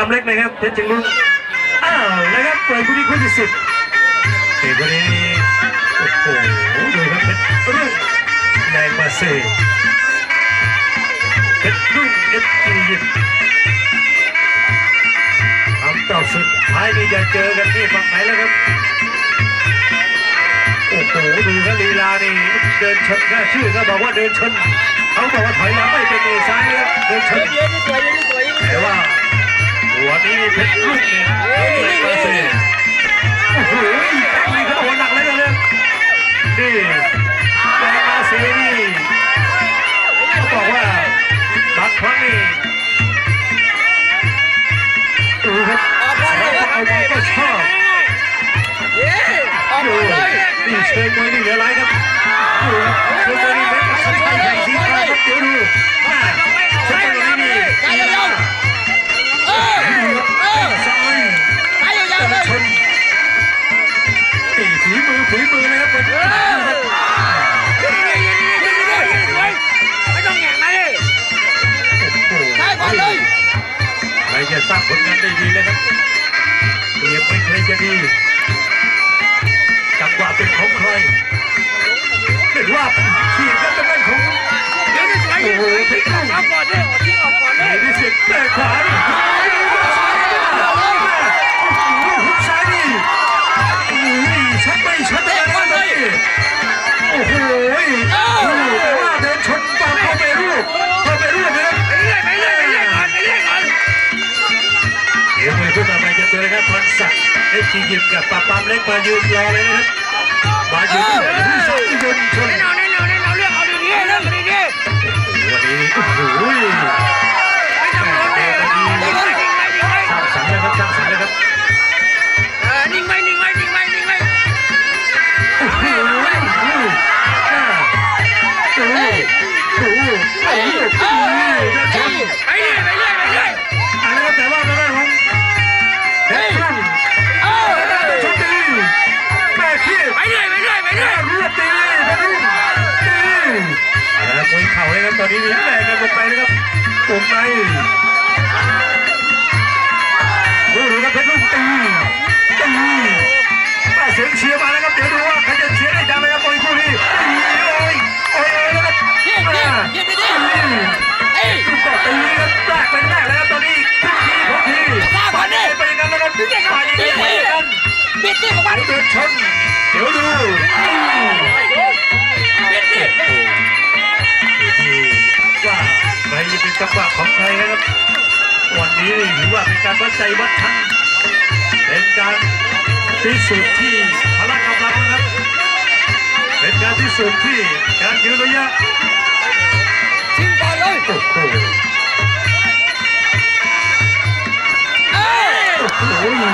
ปั๊มเล็กนะครับเพชรจิงลุงอ้าวนะครับเปิดคู่นี้คู่ที่สิบเด็กคนนี้โอ้โหดูครับเพชรรุ่งในมาเซ่เพชรรุ่งเอสกียิมคำตอบสุดท้ายนี่จะเจอกันที่ฝั่งไหนแล้วครับโอ้โหดูครับลีลานี่เดินชนแค่ชื่อก็บอกว่าเดินชนเขาบอกว่าถอยหลังไม่เป็นเอซ้ายเดิน นี่แรงมาเซ่นี่เขาบอกว่าบางครั้งนี่ดูครับออกก่อนเลยแล้วเอาบอลก็ช ใครจะสร้างผลงานได้ดีเลยครับเปรียบไม่เคยจะดีจังหวะเป็นของใคร ดิ์เอฟจียิมกับปาปามเล็กมายืนรอเลยนะครับมายืนผู้สองยนชนแน่นอนแน่นอนแน่นอน ตีอะไรมวยเข่าเลยครับตอนนี้มีแรงกันลงไปนะครับปุ่มใน จะเป็นจังหวะของใครนะครับ วันนี้นี่ถือว่าเป็นการวัดใจวัดทันเป็นการพิสูจน์ที่พละกำลังนะครับ เป็นการพิสูจน์ที่การยืนระยะทิ้งก่อนเลยโอ้โหเอ้ยโอ้โห